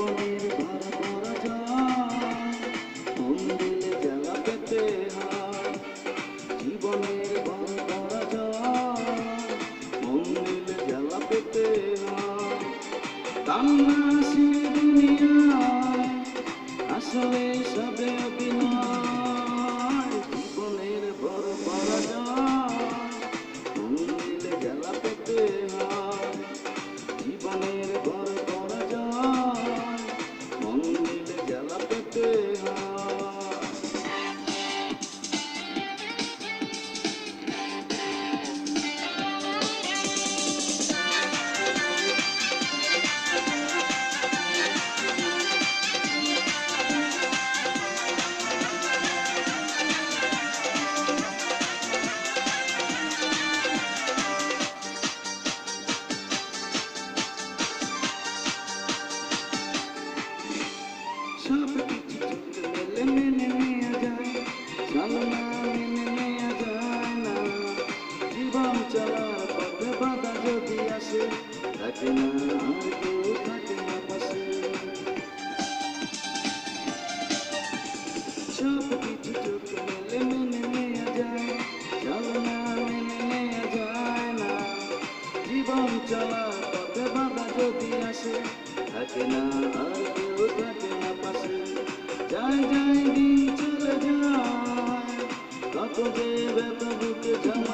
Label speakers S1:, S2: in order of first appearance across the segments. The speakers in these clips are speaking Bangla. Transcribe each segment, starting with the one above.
S1: জীবনের ভর মন জ্বালা পেতে হয়। জীবনের ভর পরাজয় মন দিলে জ্বালা আসলে সবে অভিনয়। জীবনের বড় পরাজয় মন দিলে জ্বালা পেতে হয়। জীবনের যদি থাকে না আর কেউ থাকে না পাশে সব কিছু চলতে মেলে মেনে নেওয়া যায় চলো না মেনে নেওয়া যায় না জীবন চলার পথে বাধা যদি আসে থাকে না আর কেউ থাকে না পাশে যায় যায় দিন চলে যায় কত যে ব্যথা বুকে জমা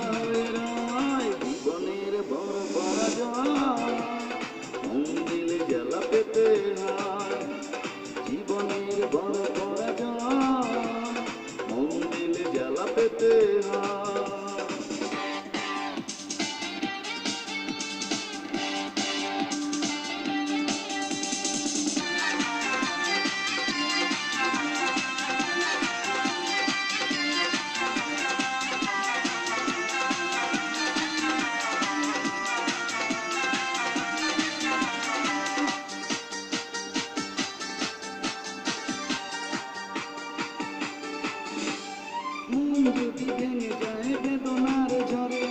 S1: যদি ভেঙে যায় বেদনার ঝরে।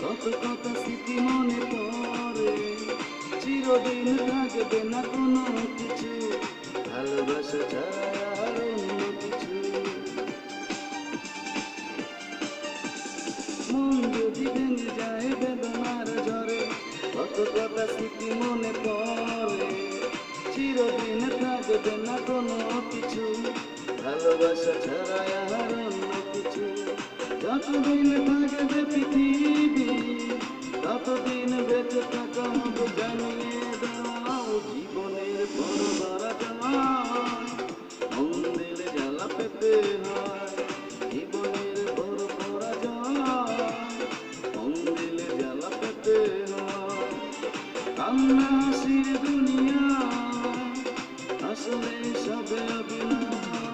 S1: কত কত স্মৃতি মনে পড়ে। চিরদিন থাকবে না কোনো কিছু। ভালোবাসা ছাড়া আর অন্য কিছু। মন যদি ভেঙে যায় বেদনার ঝরে। কত কত স্মৃতি মনে পড়ে। চিরদিন থাকবে না কোনো কিছু। ভালোবাসা ছাড়া আর অন্য যতদিন থাকবে পৃথিবী, ততদিন বেঁচে থাকা হবে জানিয়ে দাও, জীবনের বড় ধরা যায় মন্দিরে জ্বালা পেতে হয়, জীবনের বড় ধরা যায় মন্দিরে জ্বালা পেতে হয়, কান্না হাসির দুনিয়া। আসলে সবে অভিনয়।